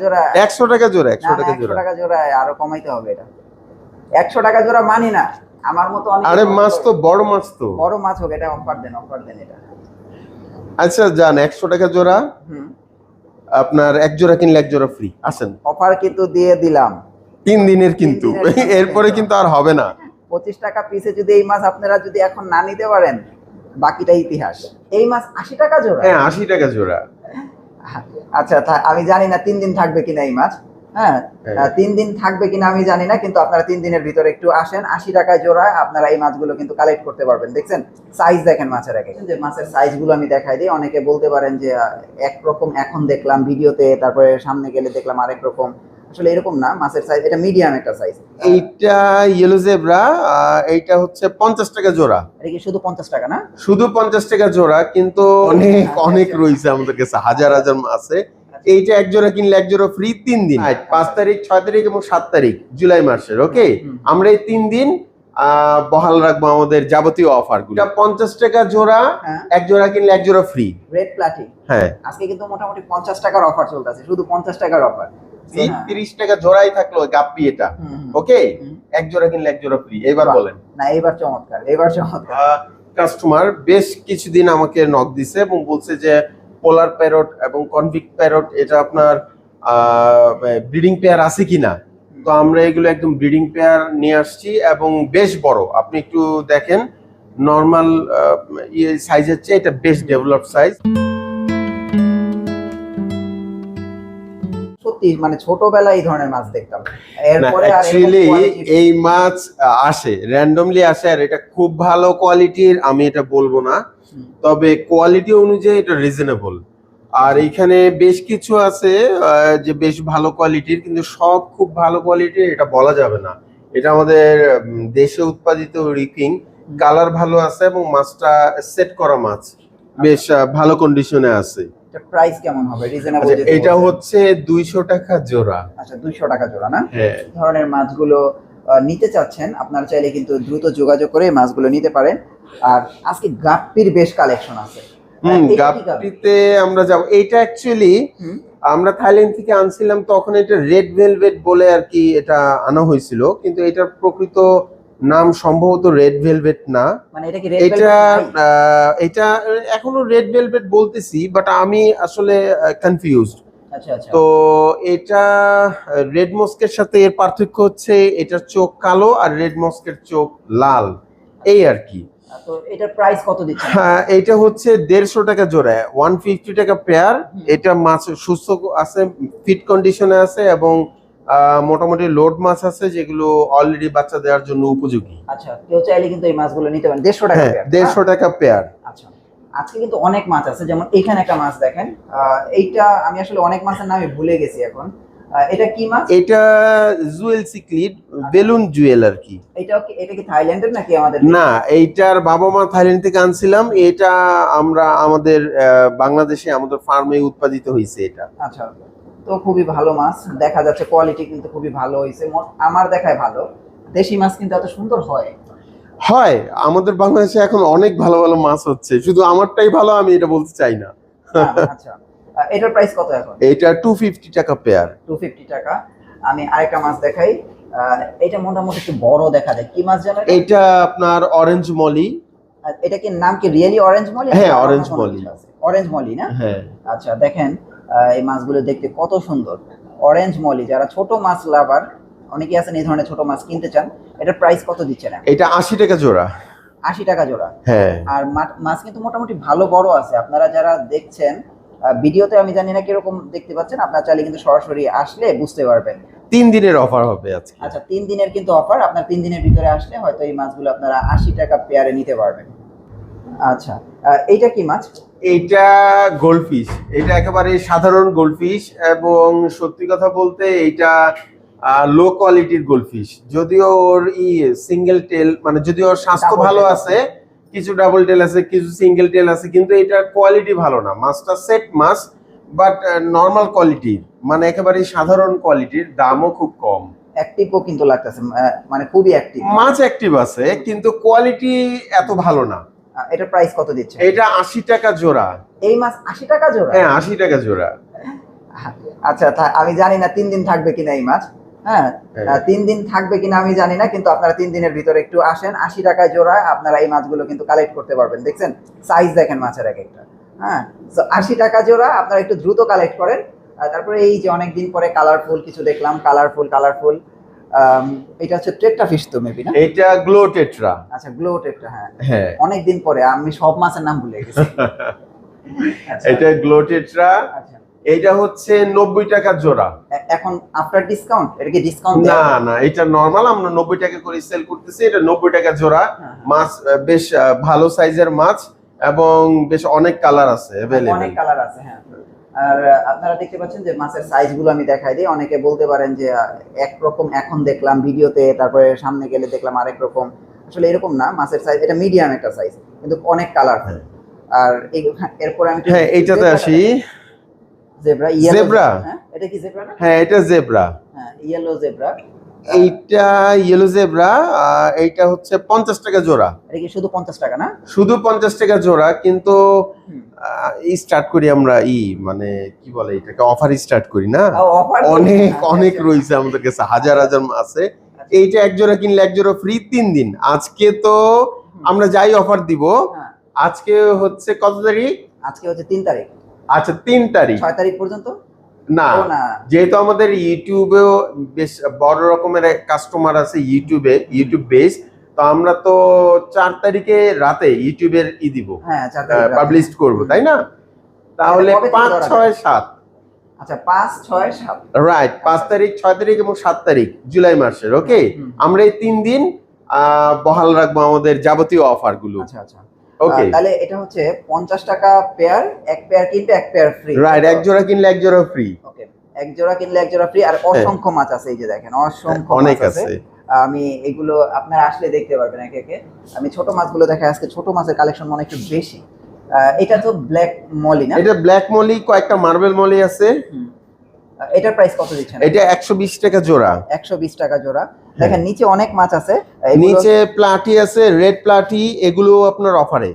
জোড়া। টাকা জোড়া না, একশো না, টাকা 100 জোড়া। টাকা জোড়া আরও কমাইতে হবে এটা। টাকা জোড়া মানি না। আমার মতো অনেকে আরে মাছ তো বড়- মাছ তো। বড় মাছ হোক এটা অফার দেন অফার দেন এটা। আচ্ছা টাকা জোড়া। হুম। আপনার এক জোড়া কিনলে এক জোড়া ফ্রি আসেন। অফার কিন্তু দিয়ে দিলাম। তিন দিনের কিন্তু। এরপরে কিন্তু। আর হবে না। পঁচিশ টাকা পিসে যদি এই মাছ আপনারা যদি এখন না নিতে পারেন বাকিটা ইতিহাস। এই মাছ আশি টাকা জোড়া। হ্যাঁ আশি টাকা জোড়া। আচ্ছা আমি জানি না তিন দিন থাকবে কিনা এই মাছ। হ্যাঁ হ্যাঁ। তিন দিন থাকবে কিনা আমি জানি না কিন্তু আপনারা তিন দিনের ভিতরে একটু আসেন। আশি টাকায় জোড়া আপনারা এই মাছগুলো কিন্তু কালেক্ট করতে পারবেন। দেখছেন? সাইজ দেখেন মাছের একে যে মাছের সাইজগুলো আমি দেখাই দিই। অনেকে বলতে পারেন যে একরকম এখন দেখলাম ভিডিওতে তারপরে সামনে গেলে দেখলাম আরেক রকম। আসলে এরকম না মাছের সাইজ এটা মিডিয়াম একটা সাইজ এইটা ইয়েলো জেব্রা এইটা হচ্ছে পঞ্চাশ টাকা জোড়া। এটা কি শুধু পঞ্চাশ টাকা না? শুধু পঞ্চাশ টাকা জোড়া কিন্তু অনেক অনেক রয়েছে আমাদের কাছে হাজার হাজার আছে। এইটা এক জোড়া কিনলে এক জোড়া ফ্রি তিন দিন পাঁচ তারিখ ছয় তারিখ এবং সাত তারিখ জুলাই মাসের ওকে আমরা এই তিন দিন আহ, বহাল রাখব আমাদের যাবতীয় অফারগুলো পঞ্চাশ টাকা জোড়া হ্যাঁ। এক জোড়া কিনলে এক জোড়া ফ্রি রেড প্লাটি হ্যাঁ। আজকে কিন্তু মোটামুটি পঞ্চাশ টাকার অফার চলতেছে শুধু পঞ্চাশ টাকার অফার তিরিশ টাকা জোড়াই থাকল গাপ্পি এটা। ওকে এক জোড়া কিনলে এক জোড়া ফ্রি এবার বলেন। না এবার চমৎকার এবার চমৎকার। কাস্টমার বেশ কিছুদিন আমাকে নক দিছে এবং বলছে যে পোলার প্যারট এবং কনভিক্ট প্যারট এটা আপনার ব্রিডিং পেয়ার আছে কিনা? তো আমরা এগুলো একদম ব্রিডিং পেয়ার নিয়ে আসছি এবং বেশ বড়। আপনি একটু দেখেন নর্মাল ইয়ে সাইজের চেয়ে এটা বেশ ডেভেলপ সাইজ সত্যি মানে ছোটবেলায় এই ধরনের মাছ দেখতাম। এরপরে অ্যাকচুয়ালি এই মাছ আসে র্যান্ডমলি আসে আর এটা খুব ভালো কোয়ালিটির আমি এটা বলব না। তবে কোয়ালিটি অনুযায়ী এটা রিজনেবল আর এইখানে বেশ কিছু আছে যে বেশ ভালো কোয়ালিটির কিন্তু সব খুব ভালো কোয়ালিটির এটা বলা যাবে না। এটা আমাদের দেশে উৎপাদিত রিকিং কালার ভালো আছে এবং মাছটা সেট করা মাছ বেশ ভালো কন্ডিশনে আছে। এটা প্রাইস কেমন হবে? রিজনেবল আচ্ছা এটা হচ্ছে দুইশো টাকা জোড়া। আচ্ছা 200 টাকা জোড়া না? হ্যাঁ। ধরনের মাছগুলো নিতে চাচ্ছেন আপনারা চাইলে কিন্তু দ্রুত যোগাযোগ করে মাছগুলো নিতে পারেন। আর আজকে গাপ্পির বেশ কালেকশন আছে। হুম এটা গাপ্পিতে আমরা যাব। এইটা অ্যাকচুয়ালি আমরা থাইল্যান্ড থেকে আনছিলাম তখন এটা রেড ভেলভেট বলে আর কি এটা আনা হয়েছিল। কিন্তু এটার প্রকৃত নাম সম্ভবত রেড ভেলভেট না। মানে এটা এটা এখনও রেড ভেলভেট বলতেছি বাট আমি আসলে কনফিউজড আচ্ছা আচ্ছা। তো এটা রেড মস্কের সাথে এর পার্থক্য হচ্ছে এটার চোখ কালো আর রেড মস্কের চোখ লাল। এই আর কি। তো এটার প্রাইস কত দিচ্ছেন? হ্যাঁ এটা হচ্ছে দেড়শো টাকা জোড়া। ওয়ান ফিফটি টাকা পেয়ার এটা মাছ সুস্থ আছে ফিট কন্ডিশনে আছে এবং মোটামুটি লোড মাছ আছে যেগুলো অলরেডি বাচ্চা দেওয়ার জন্য উপযোগী। আচ্ছা কেউ চাইলে কিন্তু এই মাছগুলো নিতে পারেন। দেড়শো টাকা হ্যাঁ দেড়শো টাকা পেয়ার আচ্ছা আজকে কিন্তু অনেক মাছ আছে যেমন এখানে একটা মাছ দেখেন। এইটা আমি আসলে অনেক মাছের নামে ভুলে গেছি এখন। এটা কি মাছ? এটা জুয়েল সিক্লিড বেলুন জুয়েল আর কি। এটা কি এটা কি থাইল্যান্ডের নাকি আমাদের? না এইটার বাবা মা থাইল্যান্ড থেকে আনছিলাম। এটা আমরা আমাদের বাংলাদেশে আমাদের ফার্মে উৎপাদিত হয়েছে এটা। আচ্ছা তো খুবই ভালো মাছ। দেখা যাচ্ছে কোয়ালিটি কিন্তু খুবই ভালো হয়েছে আমার দেখায় ভালো। দেশি মাছ কিন্তু এত সুন্দর হয়। হয়। আমাদের বাংলাদেশে এখন অনেক ভালো ভালো মাছ হচ্ছে। শুধু আমারটাই ভালো আমি এটা বলতে চাই না। হ্যাঁ, আচ্ছা। এটার প্রাইস কত এখন? এটা টু ফিফটি টাকা পেয়ার টু ফিফটি টাকা। আমি আরেকটা মাছ দেখাই। এটা মোটামুটি একটু বড় দেখা যায়। কি মাছ জানো এটা? আপনার অরেঞ্জ মলি। এটা কি নাম কি? Really orange molly? হ্যাঁ, অরেঞ্জ মলি। অরেঞ্জ মলি না? হ্যাঁ। আচ্ছা দেখেন। এই মাছগুলো দেখতে কত সুন্দর। অরেঞ্জ মলি যারা ছোট মাছ লাভার অনেকে আছেন এই ধরনের ছোট মাছ কিনতে চান এটার প্রাইস কত দিচ্ছেন? এটা আশি টাকা জোড়া। আশি টাকা জোড়া। হ্যাঁ। আর মাছ কিন্তু মোটামুটি ভালো বড় আছে। আপনারা যারা দেখছেন ভিডিওতে আমি জানি না কীরকম দেখতে পাচ্ছেন আপনার চাইলে কিন্তু সরাসরি আসলে বুঝতে পারবেন। তিন দিনের অফার হবে আজকে। আচ্ছা তিন দিনের কিন্তু অফার আপনার তিন দিনের ভিতরে আসলে হয়তো এই মাছগুলো আপনারা আশি টাকা পেয়ারে নিতে পারবেন। আচ্ছা এইটা কি মাছ? এইটা গোল্ডফিশ এটা একেবারে সাধারণ গোল্ডফিশ এবং সত্যি কথা বলতে এইটা লো কোয়ালিটির গোল্ডফিশ যদিও ওর ই সিঙ্গেল টেল মানে যদি ওর স্বাস্থ্য ভালো আছে কিছু ডাবল টেল আছে কিছু সিঙ্গেল টেল আছে কিন্তু এটার কোয়ালিটি ভালো না। মাছটা সেট মাছ বাট নর্মাল কোয়ালিটির মানে একেবারে সাধারণ কোয়ালিটির দামও খুব কম। অ্যাক্টিভও কিন্তু লাগতেছে মানে খুবই অ্যাক্টিভ মাছ অ্যাক্টিভ আছে কিন্তু কোয়ালিটি এত ভালো না। এটার প্রাইস কত দিচ্ছে? এটা আশি টাকা জোড়া। এই মাছ আশি টাকা জোড়া? হ্যাঁ আশি টাকা জোড়া। আচ্ছা থা- আমি জানি না তিন দিন থাকবে কিনা এই মাছ হ্যাঁ হ্যাঁ। তিন দিন থাকবে কিনা আমি জানি না কিন্তু আপনারা তিন দিনের ভিতরে একটু আসেন। আশি টাকায় জোড়া আপনারা এই মাছগুলো কিন্তু কালেক্ট করতে পারবেন। দেখছেন? সাইজ দেখেন মাছের এক একটা। হ্যাঁ তো আশি টাকা জোড়া আপনারা একটু দ্রুত কালেক্ট করেন। তারপরে এই যে অনেক দিন পরে কালারফুল কিছু দেখলাম কালারফুল কালারফুল এটা হচ্ছে ট্রেকটা ফিশ তো মেবি না? এটা গ্লো টেট্রা আচ্ছা গ্লো ট্রেকটা হ্যাঁ। হ্যাঁ। অনেক দিন পরে আমি সব মাছের নাম ভুলে গেছি। আচ্ছা, এটা গ্লো টেট্রা আচ্ছা। এটা হচ্ছে নব্বই টাকা জোড়া। এখন আফটার ডিসকাউন্ট এটা কি ডিসকাউন্ট না না এটা নর্মাল আমরা নব্বই টাকা করে সেল করতেছি এটা নব্বই টাকা জোড়া। হ্যাঁ, মাছ বেশ ভালো সাইজের মাছ এবং বেশ অনেক কালার আছে অনেক অ্যাভেলেবেল কালার আছে হ্যাঁ। আর আপনারা দেখতে পাচ্ছেন যে মাছের সাইজগুলো আমি দেখাই দিই। অনেকে বলতে পারেন যে একরকম এখন দেখলাম ভিডিওতে তারপরে সামনে গেলে দেখলাম আরেক রকম। আসলে এরকম না মাছের সাইজ এটা মিডিয়াম একটা সাইজ কিন্তু অনেক কালার আর এরপর আমি হ্যাঁ এইটাতে আসি। জেব্রা জেব্রা হ্যাঁ? এটা কি জেব্রা না? হ্যাঁ এটা জেব্রা হ্যাঁ ইয়েলো জেব্রা এইটা ইয়েলো জেব্রা এইটা হচ্ছে পঞ্চাশ টাকা জোড়া। এটা কি শুধু পঞ্চাশ টাকা না? শুধু পঞ্চাশ টাকা জোড়া কিন্তু হুম। স্টার্ট করি আমরা ই মানে কি বলে এটাকে অফার স্টার্ট করি না? অফার অনেক অনেক রয়েছে আমাদের কাছে হাজার হাজার আছে। এইটা এক জোড়া কিনলে এক জোড়া ফ্রি তিন দিন। আজকে তো আমরা যাই অফার দিব। হ্যাঁ, আজকে হচ্ছে কত তারিখ? আজকে হচ্ছে তিন তারিখ। আচ্ছা তিন তারিখ। ছয় তারিখ পর্যন্ত? না যেহেতু আমাদের ইউটিউবেও বেশ বড় রকমের কাস্টমার আছে ইউটিউবে ইউটিউব বেস তো আমরা তো চার তারিখে রাতে ইউটিউবের ই দিব হ্যাঁ। পাবলিশ করব তাই না? তাহলে পাঁচ ছয় সাত। আচ্ছা পাঁচ ছয় সাত। রাইট পাঁচ তারিখ ছয় তারিখ এবং সাত তারিখ জুলাই মাসের ওকে আমরা এই তিন দিন আহ, বহাল রাখব আমাদের যাবতীয় অফারগুলো। আচ্ছা আচ্ছা। তাহলে এটা হচ্ছে পঞ্চাশ টাকা পেয়ার এক পেয়ার কিনবে এক পেয়ার ফ্রি রাইট এক জোড়া কিনলে এক জোড়া ফ্রি ওকে এক জোড়া কিনলে এক জোড়া ফ্রি আর অসংখ্য মাছ আছে এই যে দেখেন অসংখ্য হ্যাঁ। অনেক আছে। আমি এগুলো আপনারা আসলে দেখতে পারবেন একে একে। আমি ছোট মাছগুলো দেখাই আজকে ছোট মাছের কালেকশন মনে একটু বেশি। আহ, এটা তো ব্ল্যাক মলি না? এটা ব্ল্যাক মলি কয়েকটা মার্বেল মলি আছে। এটার প্রাইস কত দিচ্ছেন? এটা একশো বিশ টাকা জোড়া। একশো বিশ টাকা জোড়া। দেখেন নিচে অনেক মাছ আছে। নিচে প্লাটি আছে রেড প্লাটি এগুলো আপনার অফারে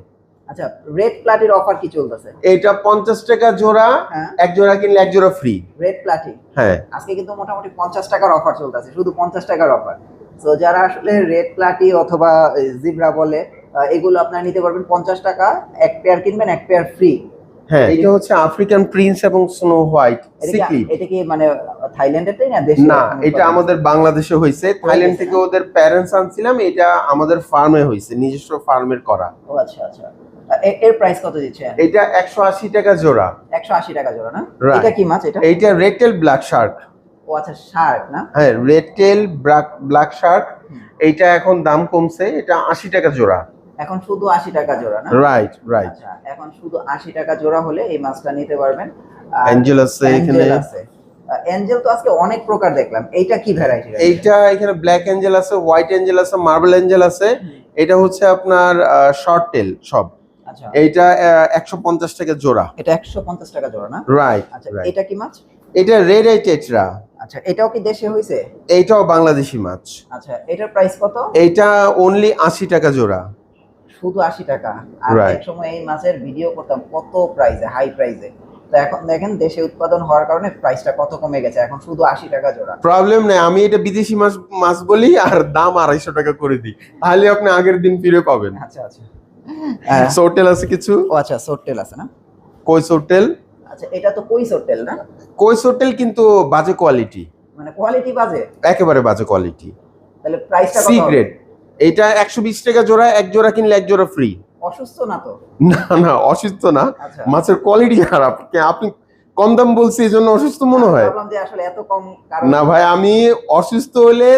আচ্ছা রেড প্লাটির অফার কি চলতেছে? এটা পঞ্চাশ টাকা জোড়া হ্যাঁ। এক জোড়া কিনলে এক জোড়া ফ্রি রেড প্লাটি হ্যাঁ। আজকে কিন্তু মোটামুটি পঞ্চাশ টাকার অফার চলতেছে শুধু পঞ্চাশ টাকার অফার তো যারা আসলে রেড প্লাটি অথবা জিব্রা বলে এগুলো আপনারা নিতে পারবেন পঞ্চাশ টাকা এক পেয়ার কিনবেন এক পেয়ার ফ্রি হ্যাঁ। এটা হচ্ছে আফ্রিকান প্রিন্স এবং স্নো হোয়াইট এটা সিকলি এটা কি মানে থাইল্যান্ডেরটাই না দেশে না এটা আমাদের বাংলাদেশে হয়েছে থাইল্যান্ড থেকে ওদের প্যারেন্টস আনছিলাম এটা আমাদের ফার্মে হয়েছে নিজস্ব ফার্মের করা। ও আচ্ছা আচ্ছা। এর প্রাইস কত দিচ্ছে? এটা একশো আশি টাকা জোড়া। একশো আশি টাকা জোড়া না? এটা কি মাছ এটা? এইটা রেড টেল ব্ল্যাক শার্ক ও আচ্ছা শার্ক না? হ্যাঁ রেড টেল ব্ল্যাক শার্ক এইটা এখন দাম কমছে এটা আশি টাকা জোড়া। এখন শুধু আশি টাকা জোড়া না? রাইট রাইট আচ্ছা এখন শুধু আশি টাকা জোড়া হলে এই মাছটা নিতে পারবেন। অ্যাঞ্জেল আছে এখানে। অ্যাঞ্জেল তো আজকে অনেক প্রকার দেখলাম। এইটা কি ভ্যারাইটি এইটা এখানে ব্ল্যাক অ্যাঞ্জেল আছে হোয়াইট অ্যাঞ্জেল আছে মার্বেল অ্যাঞ্জেল আছে। এটা হচ্ছে আপনার শর্ট টেল সব। আচ্ছা। এইটা একশো পঞ্চাশ টাকা জোড়া। এটা একশো পঞ্চাশ টাকা জোড়া না? রাইট আচ্ছা রাইট এটা কি মাছ? এটা রেড আই টেট্রা আচ্ছা এটাও কি দেশে হয়েছে এইটাও বাংলাদেশি মাছ। আচ্ছা এটার প্রাইস কত? এইটা অনলি আশি টাকা জোড়া। শুধু আশি টাকা। আর. এক সময় এই মাছের ভিডিও করতাম কত প্রাইসে হাই প্রাইসে তো এখন দেখেন দেশে উৎপাদন হওয়ার কারণে প্রাইসটা কত কমে গেছে এখন শুধু আশি টাকা জোড়া। প্রবলেম নেই আমি এটা বিদেশি মাছ মাছ বলি আর দাম আড়াইশো টাকা করে দিই। তাহলে আপনি আগের দিন ফিরে পাবেন। আচ্ছা আচ্ছা। সোটেল আছে কিছু? ও আচ্ছা সোটটেল আছে না? কই সোটেল আচ্ছা এটা তো কই সোটটেল না? কই সোটেল কিন্তু বাজে কোয়ালিটি মানে কোয়ালিটি বাজে? একেবারে বাজে কোয়ালিটি তাহলে প্রাইসটা কত হবে? এটা একশো বিশ টাকা জোড়া এক জোড়া কিনলে এক জোড়া ফ্রি অসুস্থ না তো? না না অসুস্থ না। আচ্ছা। মাছের কোয়ালিটি খারাপ। আপনি কম দাম বলছি এই জন্য অসুস্থ মনে হয়। আসলে এত কম না ভাই আমি অসুস্থ হলে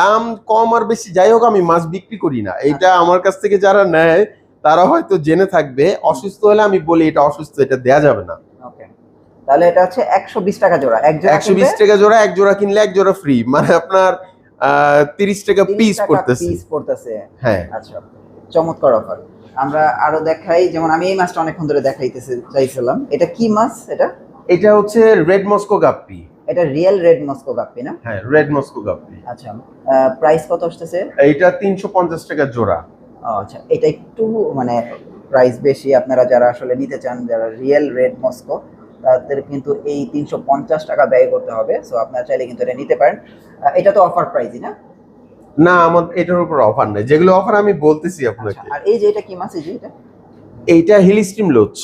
দাম কম আর বেশি যাই হোক আমি মাছ বিক্রি করি না। আচ্ছা। আমার কাছ থেকে যারা নেয় তারা হয়তো জেনে থাকবে অসুস্থ হলে আমি বলি এটা অসুস্থ এটা দেয়া যাবে না। ওকে। তাহলে এটা হচ্ছে একশো বিশ টাকা জোড়া। জোড়া একশো বিশ টাকা জোড়া এক জোড়া কিনলে এক জোড়া ফ্রি মানে আপনার তিরিশ টাকা পিস পড়তেছে। পিস পড়তেছে। হ্যাঁ। আচ্ছা চমৎকার অফার আমরা আরও দেখাই যেমন আমি এই মাছটা অনেকক্ষণ ধরে দেখাইতেছে চাইছিলাম। এটা কি মাছ এটা? এটা হচ্ছে রেড মস্কো গাপ্পি। এটা রিয়েল রেড মস্কো গাপ্পি না? হ্যাঁ রেড মস্কো গাপ্পি। আচ্ছা প্রাইস কত আসতেছে? এটা তিনশো পঞ্চাশ টাকা জোড়া। আচ্ছা এটা একটু মানে প্রাইস বেশি। আপনারা যারা আসলে নিতে চান যারা রিয়েল রেড মস্কো তাদের কিন্তু এই তিনশো পঞ্চাশ টাকা ব্যয় করতে হবে। সো আপনারা চাইলে কিন্তু এটা নিতে পারেন। এটা তো অফার প্রাইসই না? না আমার এটার উপর অফার নেই। যেগুলো অফার আমি বলতেছি আচ্ছা, আপনাকে আর এই যে এটা কি মাছ এই যে এটা? এইটা হিল স্টিম লোচ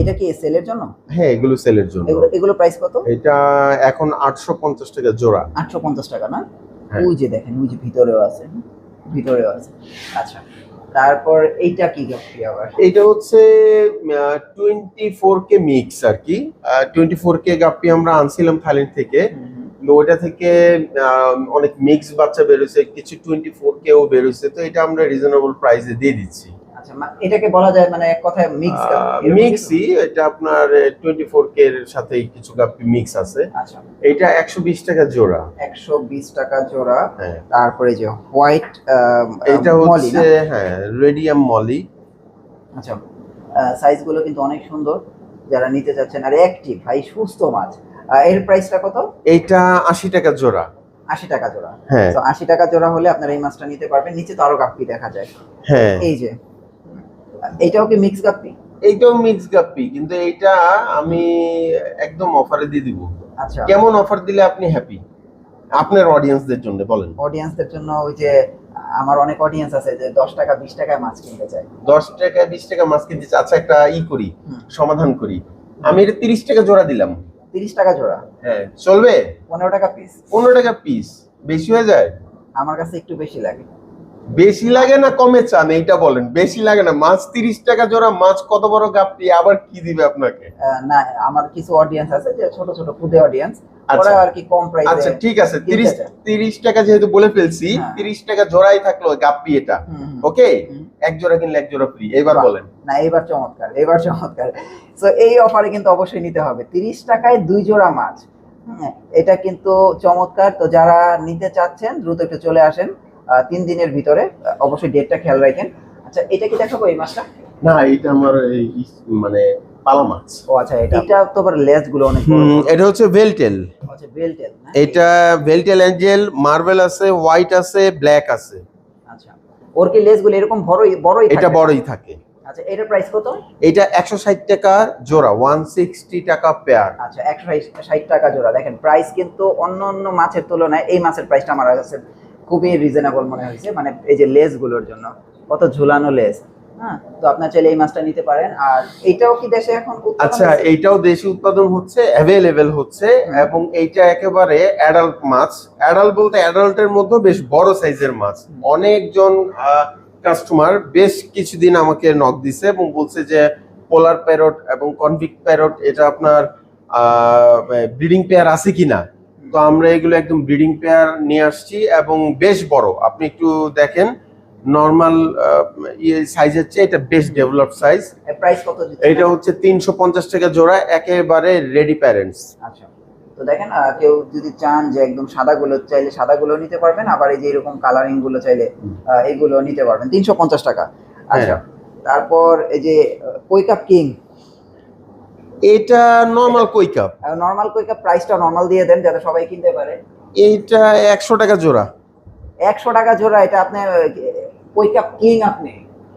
এটা কি সেলের জন্য? হ্যাঁ এগুলো সেলের জন্য। এগুলো প্রাইস কত? এটা এখন আটশো পঞ্চাশ টাকা জোড়া। আটশো পঞ্চাশ টাকা না? হ্যাঁ। ওই যে দেখেন ওই যে ভিতরেও আছে ভিতরেও আছে। আচ্ছা তারপর এইটা কি গ্যাপটি আবার? এটা হচ্ছে টোয়েন্টি ফোর কে মিক্স আর কি। টোয়েন্টি ফোর কে গাপ্পি আমরা আনছিলাম থাইল্যান্ড থেকে। ওইটা থেকে অনেক মিক্স বাচ্চা বেরোছে কিছু টোয়েন্টি ফোর কেও বেরোছে তো এটা আমরা রিজনেবল প্রাইসে দিয়ে দিচ্ছি। আচ্ছা এটাকে বলা যায় মানে এক কথায় মিক্স মিক্সই এটা আপনার টোয়েন্টি ফোর কে এর সাথে কিছু গাপ্পি মিক্স আছে। আচ্ছা। এটা একশো বিশ টাকা জোড়া। একশো বিশ টাকা জোড়া। হ্যাঁ। তারপরে যে হোয়াইট এটা হচ্ছে হ্যাঁ রেডিয়াম মলি। আচ্ছা সাইজগুলো কিন্তু অনেক সুন্দর যারা নিতে চাচ্ছেন। আর অ্যাক্টিভ ভাই সুস্থ মাছ। এর প্রাইসটা কত? এইটা আশি টাকা জোড়া। আশি টাকা জোড়া। হ্যাঁ। তো আশি টাকা জোড়া হলে আপনারা এই মাছটা নিতে পারবেন। নিচে তো আরও দেখা যায়। হ্যাঁ। এই যে এইটাও কি মিক্স গাপ্পি? এইটাও মিক্স গাপ্পি কিন্তু এইটা আমি একদম অফারে দিয়ে দিব। আচ্ছা। কেমন অফার দিলে আপনি হ্যাপি আপনার অডিয়েন্সদের জন্য বলেন। অডিয়েন্সদের জন্য ওই যে আমার অনেক অডিয়েন্স আছে যে দশ টাকা বিশ টাকায় মাছ কিনতে চায়। দশ টাকা বিশ টাকা মাছ কিনতে চাই। আচ্ছা একটা ই করি সমাধান করি। আমি এটা তিরিশ টাকা জোড়া দিলাম। তিরিশ টাকা জোড়া। হ্যাঁ চলবে? পনেরো টাকা পিস পনেরো টাকা পিস বেশি হয়ে যায়? আমার কাছে একটু বেশি লাগে। বেশি লাগে না কমে চান এইটা বলেন বেশি লাগে না? মাছ তিরিশ টাকা জোড়া মাছ কত বড় গাপ্পি আবার কি দিবে আপনাকে? না আমার কিছু অডিয়েন্স আছে যে ছোট ছোট খুদে অডিয়েন্স আচ্ছা। ওরা আর কি কম প্রাইসে আচ্ছা ঠিক আছে। তিরিশ টাকা যেহেতু বলে ফেলছি হ্যাঁ। তিরিশ টাকা জোড়াই থাকল গাপ্পি এটা। ওকে এক জোড়া কিনলে এক জোড়া ফ্রি এবার বলেন। না এবার চমৎকার এবার চমৎকার। এই অফারে কিন্তু অবশ্যই নিতে হবে। তিরিশ টাকায় দুই জোড়া মাছ। এটা কিন্তু চমৎকার। তো যারা নিতে চাচ্ছেন দ্রুত একটু চলে আসেন। তিন দিনের ভিতরে অবশ্যই ডেটটা খেয়াল রাখেন। আচ্ছা এটা কি দেখাবো এই মাছটা? না এটা আমার এই মানে পালা মাছ। ও আচ্ছা এটা এটা তো আবার লেজগুলো অনেক বড়। হুম, বড়। এটা হচ্ছে ভেলটেল আচ্ছা বেলটেল এটা ভেলটেল অ্যাঞ্জেল মার্বেল আছে হোয়াইট আছে ব্ল্যাক আছে। আচ্ছা ওর কি লেজগুলো এরকম বড়ই বড়ই এটা বড়ই থাকে। আচ্ছা এটার প্রাইস কত? এটা একশো ষাট টাকা জোড়া ওয়ান সিক্সটি টাকা পেয়ার আচ্ছা একশো ষাট টাকা জোড়া। দেখেন প্রাইস কিন্তু অন্য অন্য মাছের তুলনায় এই মাছের প্রাইসটা আমার কাছে খুবই রিজনেবল মনে হয়েছে মানে এই যে লেজগুলোর জন্য কত ঝুলানো লেজ হ্যাঁ? তো আপনার চাইলে এই মাছটা নিতে পারেন আর এইটাও কি দেশে এখন আচ্ছা এইটাও দেশি উৎপাদন হচ্ছে অ্যাভেলেবেল হচ্ছে এবং এইটা একেবারে অ্যাডাল্ট মাছ। অ্যাডাল্ট বলতে অ্যাডাল্টের মধ্যে বেশ বড় সাইজের মাছ। অনেকজন কাস্টমার বেশ কিছুদিন আমাকে নক দিছে এবং বলছে যে পোলার প্যারট এবং কনভিক্ট প্যারট এটা আপনার ব্রিডিং পেয়ার আছে কিনা? তো আমরা এগুলো একদম ব্রিডিং পেয়ার নিয়ে আসছি এবং বেশ বড়। আপনি একটু দেখেন নর্মাল ইয়ে সাইজের চেয়ে এটা বেশ ডেভেলপ সাইজ প্রাইস কত এটা হচ্ছে তিনশো পঞ্চাশ টাকা জোড়া একেবারে রেডি প্যারেন্টস আচ্ছা। তো দেখেন কেউ যদি চান যে একদম সাদা গুলো চাইলে সাদা গুলো নিতে পারবেন আবার এই যে এরকম কালারিংগুলো চাইলে। এগুলো নিতে পারবেন। তিনশো পঞ্চাশ টাকা। আচ্ছা। হ্যাঁ। তারপর এই যে কৈকাপ কিং এটা normal koi carp normal koi carp প্রাইসটা নর্মাল দিয়ে দেন যাতে সবাই কিনতে পারে। এইটা একশো টাকা জোড়া। একশো টাকা জোড়া এটা আপনি কৈকাপ কিং আপনি?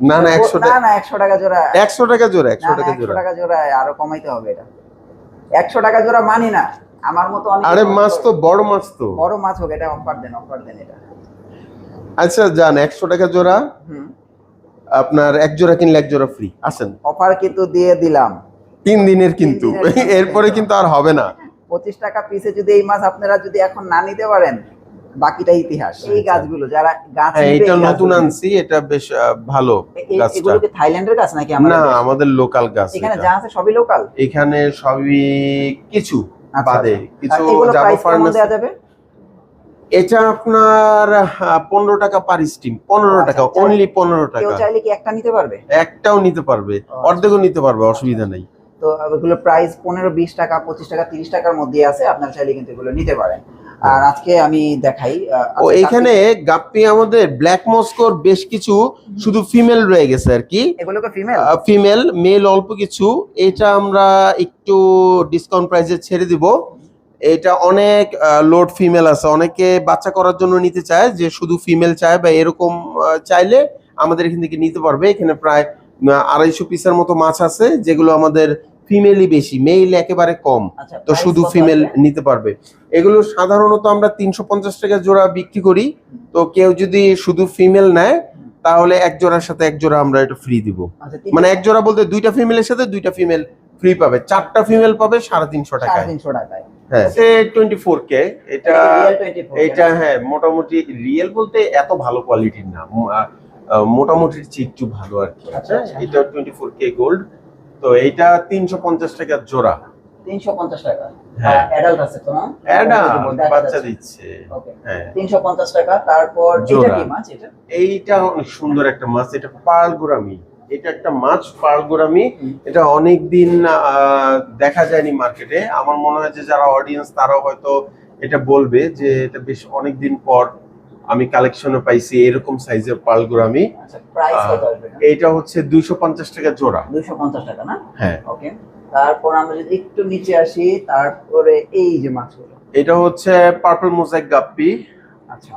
না না একশো টাকা না একশো টাকা জোড়া। একশো টাকা জোড়া একশো টাকা জোড়া। টাকা জোড়া আরও কমাইতে হবে এটা। একশো টাকা জোড়া মানি না। আমার মতো অনেক আরে মাছ তো বড় মাছ তো। বড় মাছ হোক এটা অফার দেন অফার দেন এটা। আচ্ছা যান একশো টাকা জোড়া। হুম। আপনার এক জোড়া কিনলে এক জোড়া ফ্রি আসেন। অফার কিন্তু দিয়ে দিলাম। তিন দিনের কিন্তু। এরপরে কিন্তু আর হবে না। পঁচিশ টাকা পিসে যদি এই মাছ আপনারা যদি এখন না নিতে পারেন বাকিটা ইতিহাস। এই আচ্ছা। গাছগুলো যারা গাছ হ্যাঁ এটা নতুন আনছি এটা বেশ ভালো গাছটা। কি থাইল্যান্ডের গাছ নাকি আমাদের না আমাদের লোকাল গাছ এখানে যা আছে সবই লোকাল? এখানে সবই কিছু আচ্ছা, বাদে আচ্ছা। কিছু দেওয়া যাবে? এটা আপনার পনেরো টাকা পার স্টিম পনেরো টাকা। অনলি পনেরো টাকা। চাইলে কি একটা নিতে পারবে? একটাও নিতে পারবে। অর্ধেকও নিতে পারবে অসুবিধা নেই। তো এগুলো প্রাইস পনেরো বিশ টাকা পঁচিশ টাকা তিরিশ টাকার মধ্যে আছে আপনারা চাইলে কিন্তু এগুলো নিতে পারেন। আর আজকে আমি দেখাই ও এখানে গাপ্পি আমাদের ব্ল্যাক মস্কোর বেশ কিছু শুধু ফিমেল রয়ে গেছে আর কি। এগুলোকে ফিমেল ফিমেল মেল অল্প কিছু। এটা আমরা একটু ডিসকাউন্ট প্রাইসে ছেড়ে দিব। এটা অনেক লোড ফিমেল আছে। অনেকে বাচ্চা করার জন্য নিতে চায় যে শুধু ফিমেল চায় বা এরকম চাইলে আমাদের এখান থেকে নিতে পারবে। এখানে প্রায় আড়াইশো পিসের মতো মাছ আছে যেগুলো আমাদের ফিমেলই বেশি মেল একেবারে কম। আচ্ছা তো শুধু ফিমেল নিতে পারবে। এগুলো সাধারণত আমরা তিনশো পঞ্চাশ টাকা জোড়া বিক্রি করি। তো কেউ যদি শুধু ফিমেল নেয় তাহলে এক জোড়ার সাথে এক জোড়া আমরা এটা ফ্রি দিব। আচ্ছা মানে এক জোড়া বলতে দুইটা ফিমেলের সাথে দুইটা ফিমেল ফ্রি পাবে। চারটা ফিমেল পাবে সাড়ে তিনশো টাকায়। টাকায়। হ্যাঁ। সে টোয়েন্টি ফোর কে এটা এটা হ্যাঁ মোটামুটি রিয়েল বলতে এত ভালো কোয়ালিটির না। ম- আহ, আহ, মোটামুটির চেয়ে একটু ভালো আর কি। আচ্ছা। এটা টোয়েন্টি ফোর কে গোল্ড তো এইটা তিনশো পঞ্চাশ টাকা জোড়া। তিনশো পঞ্চাশ টাকা। হ্যাঁ। অ্যাডাল্ট আছে তো না? দেখা বাচ্চা দিচ্ছে। ওকে হ্যাঁ। তিনশো পঞ্চাশ টাকা তারপর এটা কি মাছ এটা? এইটা অনেক সুন্দর একটা মাছ এটা পার্ল গোরামি এটা একটা মাছ পারগোরামি এটা অনেক দিন দেখা যায়নি মার্কেটে। আমার মনে হয় যে যারা অডিয়েন্স তারাও হয়তো এটা বলবে যে এটা বেশ অনেক দিন পর আমি কালেকশনে পাইছি এরকম সাইজের পার্ল গোরামি আচ্ছা এইটা হচ্ছে দুইশো পঞ্চাশ টাকা জোড়া। দুইশো পঞ্চাশ টাকা না? হ্যাঁ। ওকে তারপর আমরা যদি একটু নিচে আসি তারপরে এই যে মাছগুলো। এটা হচ্ছে পার্পল মোজাইক গাপ্পি। আচ্ছা।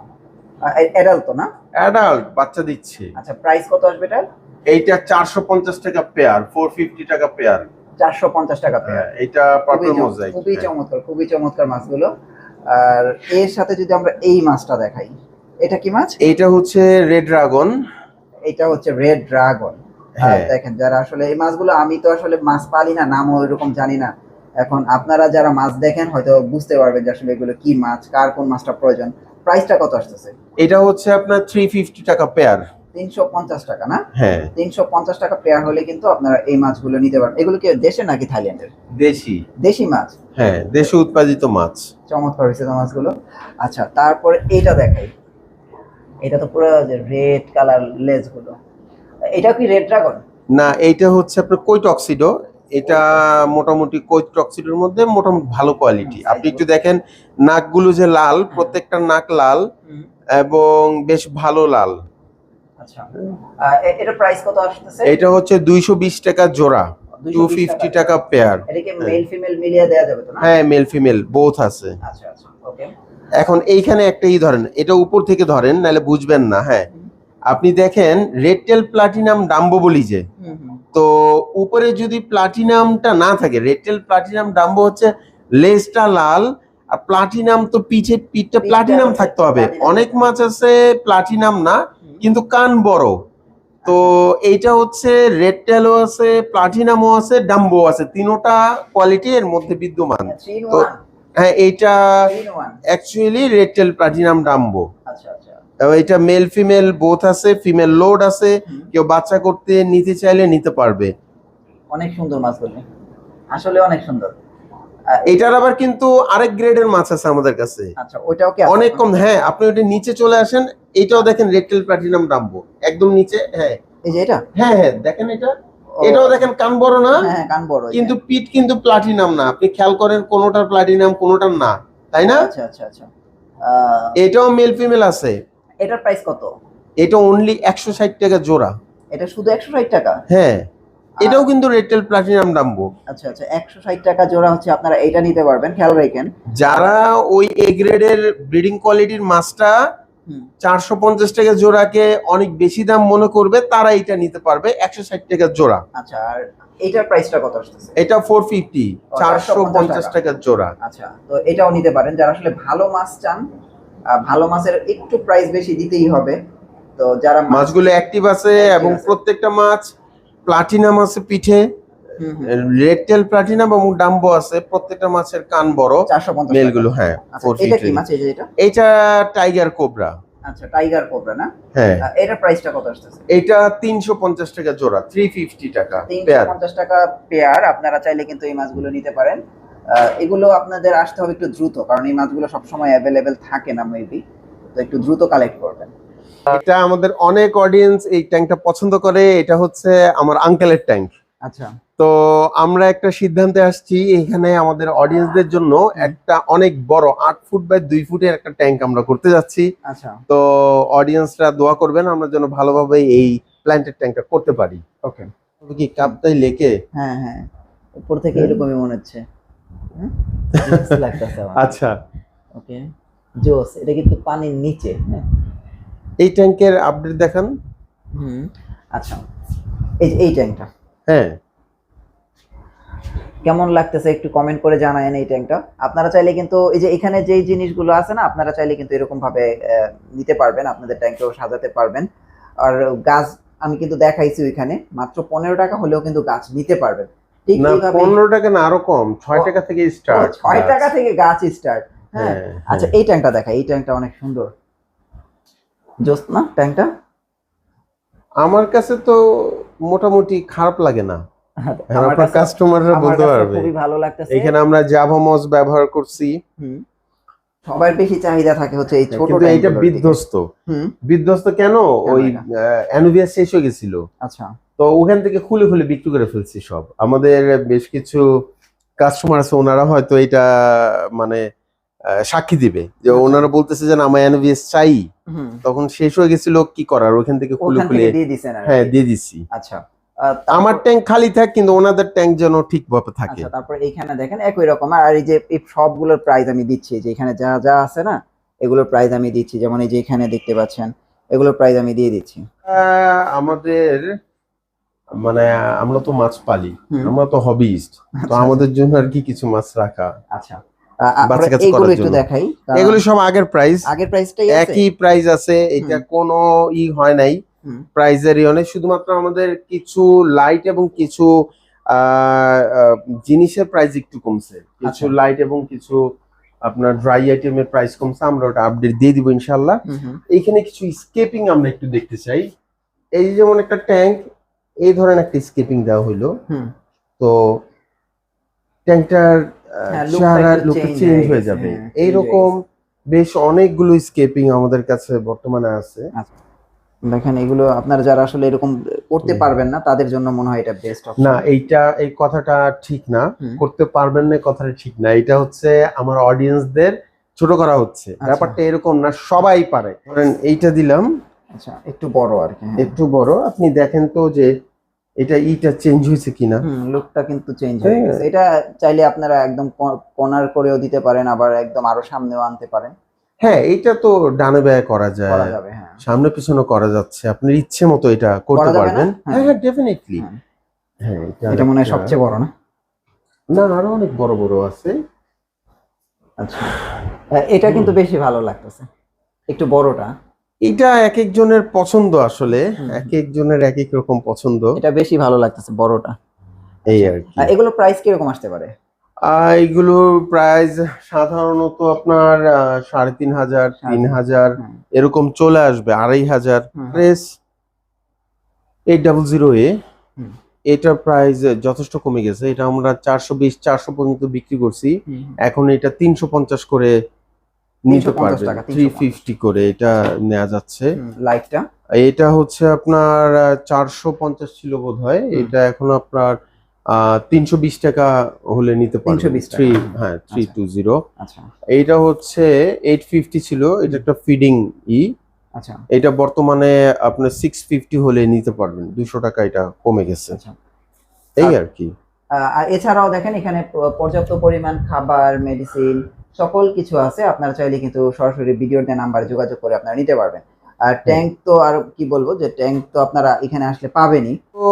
অ্যাডাল্ট তো না? অ্যাডাল্ট বাচ্চা দিচ্ছে। আচ্ছা প্রাইস কত আসবে এটার? এইটা চারশো পঞ্চাশ টাকা পেয়ার ফোর ফিফটি টাকা পেয়ার চারশো পঞ্চাশ টাকা পেয়ার এটা পার্পল মোজাইক খুবই চমৎকার খুবই চমৎকার মাছগুলো। আর এর সাথে যদি আমরা এই মাছটা দেখাই এটা কি মাছ? এটা হচ্ছে রেড ড্রাগন। এটা হচ্ছে রেড ড্রাগন। হ্যাঁ। দেখেন যারা আসলে এই মাছগুলো আমি তো আসলে মাছ পালি না নামও এরকম জানি না। এখন আপনারা যারা মাছ দেখেন হয়তো বুঝতে পারবেন যে আসলে এগুলো কি মাছ কার কোন মাছটা প্রয়োজন। প্রাইসটা কত আসতেছে? এটা হচ্ছে আপনার থ্রি ফিফটি টাকা পেয়ার তিনশো পঞ্চাশ টাকা না? হ্যাঁ। তিনশো পঞ্চাশ টাকা পেয়ার হলে কিন্তু আপনারা এই মাছগুলো নিতে পারেন এগুলো কি দেশে নাকি থাইল্যান্ডের? দেশি। দেশি মাছ। হ্যাঁ দেশে উৎপাদিত মাছ। চমৎকার হয়েছে তো মাছগুলো। আচ্ছা তারপরে এটা দেখাই। এটা তো পুরো রেড কালার লেজগুলো এটা কি রেড ড্রাগন না এইটা হচ্ছে আপনার কই টক্সিডো এটা মোটামুটি কই টক্সিডোর মধ্যে মোটামুটি ভালো কোয়ালিটি আপনি একটু দেখেন নাকগুলো যে লাল প্রত্যেকটা নাক লাল এবং বেশ ভালো লাল। আচ্ছা। আহ, এ- এটার প্রাইস কত আসতেছে? এটা হচ্ছে দুইশো বিশ টাকা জোড়া। টু 220 ফিফটি টাকা। টাকা পেয়ার এটাকে মেল ফিমেল মিলিয়ে দেওয়া যাবে তো না? হ্যাঁ মেল ফিমেল বোথ আছে। আচ্ছা আচ্ছা ওকে এখন এইখানে একটাই ধরেন এটা উপর থেকে ধরেন নাহলে বুঝবেন না হ্যাঁ। আপনি দেখেন রেড টেল প্লাটিনাম ডাম্বো বলি যে তো উপরে যদি প্লাটিনামটা না থাকে রেড টেল প্লাটিনাম ডাম্বো হচ্ছে লেজটা লাল আর প্লাটিনাম তো পিঠে পিঠটা প্লাটিনাম থাকতে হবে। অনেক মাছ আছে প্লাটিনাম না কিন্তু কান বড়। তো এইটা হচ্ছে রেড টেলও আছে প্লাটিনামও আছে ডাম্বো আছে। তিনোটা কোয়ালিটি এর মধ্যে বিদ্যমান। তো- হ্যাঁ এইটা actually red tail platinum dumbo আচ্ছা আচ্ছা। এটা মেল ফিমেল বোথ আছে ফিমেল লোড আছে। কেউ বাচ্চা করতে নিতে চাইলে নিতে পারবে। অনেক সুন্দর মাছগুলো আসলে অনেক সুন্দর। এটার আবার কিন্তু আরেক গ্রেডের মাছ আছে আমাদের কাছে। আচ্ছা ওইটাও কি অনেক কম হ্যাঁ আপনি ওটা নিচে চলে আসেন এটাও দেখেন রেড টেল প্লাটিনাম ডাম্বো। একদম নিচে হ্যাঁ। এই যে এটা? হ্যাঁ হ্যাঁ দেখেন এটা। এটাও দেখেন কান বড় না? হ্যাঁ হ্যাঁ, কান বড় কিন্তু পিঠ কিন্তু প্লাটিনাম না। আপনি খেয়াল করেন কোনোটার প্লাটিনাম কোনোটার না। তাই না? আচ্ছা আচ্ছা আচ্ছা। এটাও মেল ফিমেল আছে। এটার প্রাইস কত? এটা অনলি একশো ষাট টাকা জোড়া। এটা শুধু একশো ষাট টাকা? হ্যাঁ। এটাও কিন্তু রেড টেল প্লাটিনাম ডাম্বো। আচ্ছা আচ্ছা একশো ষাট টাকা জোড়া হচ্ছে আপনারা এটা নিতে পারবেন খেয়াল রাখেন। যারা ওই এ গ্রেডের ব্রিডিং কোয়ালিটির মাছটা। চারশো পঞ্চাশ টাকা জোড়াকে অনেক বেশি দাম মনে করবে তারা এটা নিতে পারবে একশো ষাট টাকা জোড়া। আচ্ছা আর এইটার প্রাইসটা কত আসতেছে? এটা ফোর ফিফটি ও, চারশো পঞ্চাশ 450 টাকা জোড়া। আচ্ছা তো এটাও নিতে পারেন যারা আসলে ভালো মাছ চান ভালো মাছের একটু প্রাইস বেশি দিতেই হবে তো যারা মাছগুলো অ্যাক্টিভ আছে এবং প্রত্যেকটা মাছ প্লাটিনাম আছে পিঠে। হুম, হুম, রেড টেল প্লাটিনাম এবং ডাম্বো আছে প্রত্যেকটা মাছের কান বড়। মেলগুলো হ্যাঁ আচ্ছা এটা কি মাছ? এটা? এটা টাইগার কোবরা আচ্ছা টাইগার কোবরা না? হ্যাঁ। প্রাইসটা কত এটা পঞ্চাশ টাকা জোড়া থ্রি ফিফটি টাকা পেয়ার পঞ্চাশ টাকা পেয়ার আপনারা চাইলে কিন্তু এই মাছগুলো নিতে পারেন। এগুলো আপনাদের আসতে হবে একটু দ্রুত কারণ এই মাছগুলো সবসময় অ্যাভেলেবেল থাকে না মেবি তো একটু দ্রুত কালেক্ট করবেন। এটা আমাদের অনেক অডিয়েন্স এই ট্যাঙ্কটা পছন্দ করে এটা হচ্ছে আমার আঙ্কেলের ট্যাঙ্ক আচ্ছা। তো আমরা একটা সিদ্ধান্তে আসছি এখানে আমাদের অডিয়েন্সদের জন্য একটা অনেক বড় আট ফুট বাই দুই ফুটের একটা ট্যাঙ্ক আমরা করতে যাচ্ছি। আচ্ছা। তো অডিয়েন্সরা দোয়া করবেন আমরা যেন ভালোভাবে এই প্ল্যান্টের ট্যাঙ্কটা করতে পারি। ওকে তবে কি কাপ্তাই লেকে? হ্যাঁ হ্যাঁ। উপর থেকে এরকমই মনে হচ্ছে। আচ্ছা। ওকে জোস এটা কিন্তু পানির নিচে হ্যাঁ। এই ট্যাঙ্কের আপডেট দেখান। হুম। আচ্ছা। এই এই ট্যাঙ্কটা হ্যাঁ। কেমন লাগতেছে একটু কমেন্ট করে জানায়েন এই ট্যাঙ্কটা আপনারা চাইলে কিন্তু এই যে এখানে যেই জিনিসগুলো আছে না আপনারা চাইলে কিন্তু এরকম ভাবে আহ, নিতে পারবেন আপনাদের ট্যাঙ্কেও সাজাতে পারবেন। আর গাছ আমি কিন্তু দেখাইছি ওইখানে মাত্র পনেরো টাকা হলেও কিন্তু গাছ নিতে পারবেন। ঠিক পনেরো টাকা না আরও কম ছয় টাকা থেকে স্টার্ট ছয় টাকা থেকে গাছ স্টার্ট হ্যাঁ হ্যাঁ আচ্ছা এই ট্যাঙ্কটা দেখা এই ট্যাঙ্কটা অনেক সুন্দর। জোস না ট্যাঙ্কটা আমার কাছে তো মোটামুটি খারাপ লাগে না। আপনার কাস্টমাররা বলতে পারবে। খুবই ভালো লাগতেছে। এখানে আমরা জাভামস ব্যবহার করছি। সবার বেশি চাহিদা থাকে হচ্ছে এই ছোট কিন্তু দিকে। বিধ্বস্ত। বিধ্বস্ত কেন? ওই অ্যানুভিয়াস শেষ হয়ে গেছিল। আচ্ছা। তো ওখান থেকে খুলে খুলে বিক্রি করে ফেলছি সব। আমাদের বেশ কিছু কাস্টমার আছে ওনারা হয়তো এটা মানে সাক্ষী দিবে। যে আচ্ছা। ওনারা বলতেছে যে আমার অ্যানুভিয়াস চাই। তখন শেষ হয়ে গেছিল কি করার? ওখান থেকে খুলে খুলে। হ্যাঁ দিয়ে দিছি। আচ্ছা। আমার ট্যাঙ্ক খালি থাক কিন্তু ওনাদের ট্যাঙ্ক যেন ঠিকভাবে থাকে। আচ্ছা তারপর এইখানে দেখেন একই রকম। আর এই যে এই সবগুলোর প্রাইস আমি দিচ্ছি যে এখানে যা যা আছে না এগুলোর প্রাইস আমি দিচ্ছি। যেমন এই যে এখানে দেখতে পাচ্ছেন এগুলোর প্রাইস আমি দিয়ে দিচ্ছি। আমাদের মানে আমরা তো মাছ পালি। আমরা তো হবিস্ট তো আচ্ছা, আমাদের জন্য আর কি কিছু মাছ রাখা? আচ্ছা। একটু দেখাই এগুলো সব আগের প্রাইস আগের প্রাইসটাই একই প্রাইস আছে। এটা কোনো ই হয় নাই। প্রাইজের অনেক শুধুমাত্র আমাদের কিছু লাইট এবং কিছু জিনিসের প্রাইস একটু কমছে। কিছু আচ্ছা। লাইট এবং কিছু আপনার ড্রাই আইটেমের প্রাইস কমছে আমরা ওটা আপডেট দিয়ে দিব ইনশাল্লাহ এইখানে কিছু স্কেপিং আমরা একটু দেখতে চাই। এই যেমন একটা ট্যাঙ্ক এই ধরনের একটা স্কেপিং দেওয়া হইল। তো ট্যাঙ্কটার চেহারা একটু চেঞ্জ হয়ে যাবে। হ্যাঁ, এইরকম বেশ অনেকগুলো স্কেপিং আমাদের কাছে বর্তমানে আছে। দেখেন এগুলো আপনারা যারা আসলে এরকম করতে পারবেন না তাদের জন্য মনে হয় এটা বেস্ট না এইটা এই কথাটা ঠিক না। করতে পারবেন না কথাটা ঠিক না। এটা হচ্ছে আমার অডিয়েন্সদের ছোট করা হচ্ছে। আচ্ছা। ব্যাপারটা এরকম না সবাই পারে। ধরেন এইটা দিলাম। আচ্ছা একটু বড় আর কি হ্যাঁ। একটু বড়। আপনি দেখেন তো যে এটা ইটা চেঞ্জ হয়েছে কিনা। লুকটা কিন্তু চেঞ্জ হয়ে। হ্যাঁ। গেছে। এটা চাইলে আপনারা একদম কর্নার করেও দিতে পারেন আবার একদম আরও সামনেও আনতে পারেন। হ্যাঁ এটা তো ডানে ব্যয় করা যায়। হ্যাঁ। সামনে পিছনে করা যাচ্ছে। আপনার ইচ্ছে মতো এটা করতে? পারবেন। হ্যাঁ। হ্যাঁ হ্যাঁ ডেফিনেটলি হ্যাঁ। হ্যাঁ এটা মনে হয় সবচেয়ে বড় না? না আরও অনেক বড় বড় আছে। আচ্ছা। এটা কিন্তু বেশি ভালো লাগতেছে। একটু বড়টা। এটা এক একজনের পছন্দ আসলে। এক একজনের এক এক রকম পছন্দ। এটা বেশি ভালো লাগতেছে বড়টা। এই আর কি। এগুলো প্রাইস কীরকম আসতে পারে? এইগুলোর প্রাইস সাধারণত আপনার সাড়ে তিন হাজার তিন হাজার এরকম চলে আসবে আড়াই হাজার। প্রেস এইট ডাবল জিরো এ। এটার প্রাইস যথেষ্ট কমে গেছে। এটা আমরা চারশো বিশ চারশো পর্যন্ত বিক্রি করছি। এখন এটা তিনশো পঞ্চাশ করে নিতে 350 পারবেন। টাকা, থ্রি ফিফটি করে এটা নেওয়া যাচ্ছে। লাইটটা এটা হচ্ছে আপনার চারশো পঞ্চাশ ছিল বোধ হয় এটা এখন আপনার তিনশো বিশ টাকা হলে নিতে পারবেন। থ্রি হ্যাঁ থ্রি। টু জিরো এইটা হচ্ছে এইট ফিফটি ছিল এটা একটা ফিডিং ই আচ্ছা। এটা বর্তমানে আপনার সিক্স ফিফটি হলে নিতে পারবেন। দুশো টাকা এটা কমে গেছে। আচ্ছা। এই আর- কি। এছাড়াও দেখেন এখানে পর্যাপ্ত পরিমাণ খাবার মেডিসিন সকল কিছু আছে। আপনারা চাইলে কিন্তু সরাসরি ভিডিওতে নাম্বারে যোগাযোগ করে আপনারা নিতে পারবেন। আর ট্যাঙ্ক তো আর কি বলব যে ট্যাঙ্ক তো আপনারা এখানে আসলে পাবেনই। তো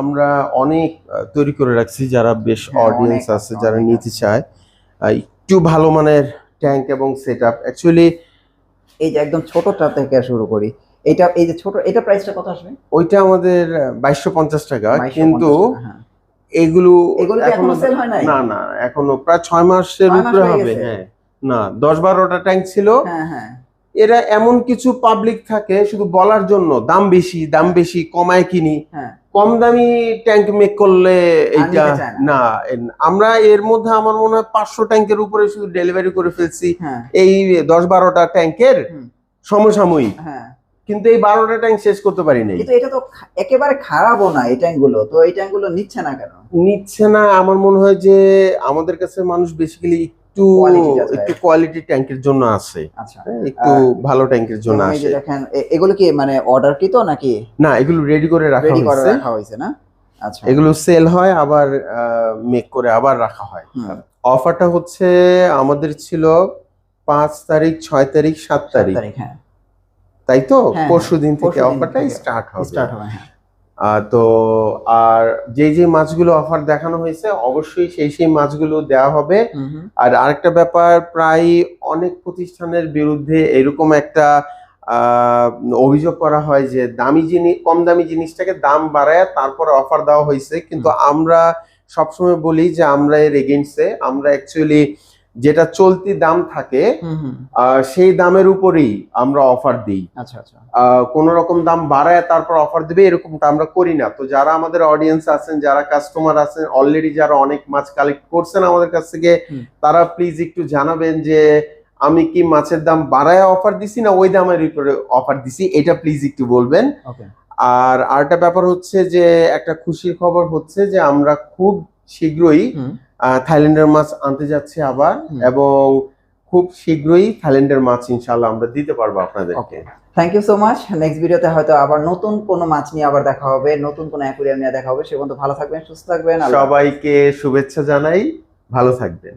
আমরা অনেক তৈরি করে রাখছি যারা বেশ হ্যাঁ, অডিয়েন্স আছে যারা নিতে চায়। একটু ভালো মানের ট্যাঙ্ক এবং সেট আপ অ্যাকচুয়ালি এই যে একদম ছোটটা থেকে শুরু করি। এটা এই যে ছোট এটা প্রাইসটা কত আসবে? ওইটা আমাদের বাইশশো পঞ্চাশ টাকা। কিন্তু হ্যাঁ। এগুলো এখনও সেল হয় না না এখনও প্রায় ছয় মাসের উপরে হবে হ্যাঁ। না দশ বারোটা ট্যাঙ্ক ছিল। হ্যাঁ হ্যাঁ। এরা এমন কিছু পাবলিক থাকে শুধু বলার জন্য দাম বেশি দাম বেশি কমায় কিনি। হ্যাঁ। কম দামি ট্যাঙ্ক মেক করলে এইটা না। আমরা এর মধ্যে আমার মনে হয় পাঁচশো ট্যাঙ্কের উপরে শুধু ডেলিভারি করে ফেলছি। হ্যাঁ। এই দশ বারোটা ট্যাঙ্কের সমসাময়িক। হ্যাঁ। কিন্তু এই বারোটা ট্যাঙ্ক শেষ করতে পারি নাই। এটা তো একেবারে খারাপও না এই ট্যাঙ্কগুলো। তো এই ট্যাঙ্কগুলো নিচ্ছে না কেন? নিচ্ছে না আমার মনে হয় যে আমাদের কাছে মানুষ বেসিক্যালি একটু একটু কোয়ালিটি ট্যাঙ্কের জন্য আসে আচ্ছা। হ্যাঁ, একটু ভালো ট্যাঙ্কের জন্য আসে দেখেন এগুলো কি মানে অর্ডার কি তো নাকি? না এগুলো রেডি করে রাখা রেডি করে রাখা হয়েছে না? আচ্ছা। এগুলো সেল হয় আবার মেক করে আবার রাখা হয়। অফারটা হচ্ছে আমাদের ছিল পাঁচ তারিখ ছয় তারিখ সাত তারিখ। হ্যাঁ। তাই তো? হ্যাঁ, পরশু দিন থেকে অফারটা স্টার্ট হবে। স্টার্ট হবে হ্যাঁ। তো আর যে যে মাছগুলো অফার দেখানো হয়েছে অবশ্যই সেই সেই মাছগুলো দেওয়া হবে। আর আরেকটা ব্যাপার প্রায় অনেক প্রতিষ্ঠানের বিরুদ্ধে এরকম একটা অভিযোগ করা হয় যে দামি জিনিস কম দামি জিনিসটাকে দাম বাড়ায় তারপরে অফার দেওয়া হয়েছে। কিন্তু আমরা সবসময় বলি যে আমরা এর এগেনস্টে আমরা অ্যাকচুয়ালি যেটা চলতি দাম থাকে সেই দামের উপরেই আমরা অফার দিই। আচ্ছা আচ্ছা। কোন রকম দাম বাড়ায় তারপর অফার দিবে এরকমটা আমরা করি না। তো যারা আমাদের অডিয়েন্স আছেন যারা কাস্টমার আছেন অলরেডি যারা অনেক মাছ কালেক্ট করছেন আমাদের কাছ থেকে তারা প্লিজ একটু জানাবেন যে আমি কি মাছের দাম বাড়ায় অফার দিছি না ওই দামের উপরে অফার দিছি? এটা প্লিজ একটু বলবেন। আর আরেকটা ব্যাপার হচ্ছে যে একটা খুশির খবর হচ্ছে যে আমরা খুব শীঘ্রই থাইল্যান্ডের মাছ আনতে যাচ্ছি আবার এবং খুব শীঘ্রই থাইল্যান্ডের মাছ ইনশাল্লাহ আমরা দিতে পারব আপনাদেরকে। Thank you so much next ভিডিওতে হয়তো আবার নতুন কোন মাছ নিয়ে আবার দেখা হবে নতুন কোন অ্যাকুরিয়াম নিয়ে দেখা হবে। সে পর্যন্ত ভালো থাকবেন সুস্থ থাকবেন। সবাইকে শুভেচ্ছা জানাই ভালো থাকবেন।